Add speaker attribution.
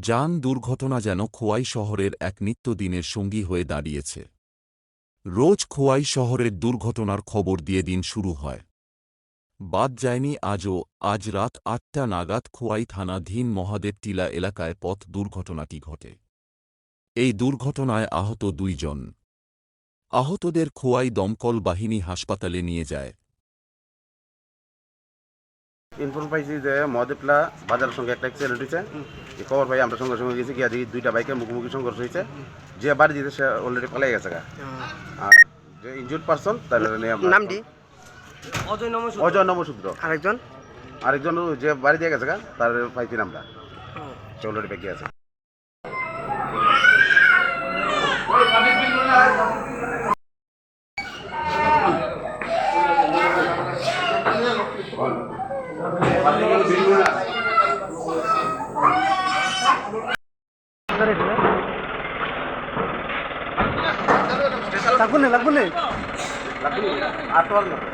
Speaker 1: যান দুর্ঘটনা যেন খোয়াই শহরের এক নিত্যদিনের সঙ্গী হয়ে দাঁড়িয়েছে। রোজ খোয়াই শহরের দুর্ঘটনার খবর দিয়ে দিন শুরু হয়। বাদ যায়নি আজও, আজ রাত আটটা নাগাদ খোয়াই থানাধীন মহাদেব টিলা এলাকায় পথ দুর্ঘটনাটি ঘটে। এই দুর্ঘটনায় আহত দুইজন। আহতদের খোয়াই দমকল বাহিনী হাসপাতালে নিয়ে যায়।
Speaker 2: ইনফর্ম পাইছি যে মহাদেবলা বাজারের সঙ্গে একটা অ্যাক্সিডেন্ট হয়েছে এই খবর পাই আমরা সঙ্গে সঙ্গে গেছি গিয়ে দেখি দুইটা বাইকের মুখোমুখি সংঘর্ষ হয়েছে যে বাড়ি দিতে সে অলরেডি পালাই গেছে গা। আর যে ইনজুর্ড পার্সন তার নাম দি
Speaker 3: নামটি?
Speaker 4: অজয় নম
Speaker 2: অজয় নবসূত্র
Speaker 3: আরেকজন?
Speaker 2: আরেকজন যে বাড়ি দিয়ে গেছে গা তার পাইছি নামটা। আমরা সে অলরেডি পেকে আছে।
Speaker 3: লাগবো লাগবে লাগবো না
Speaker 2: আর তো আর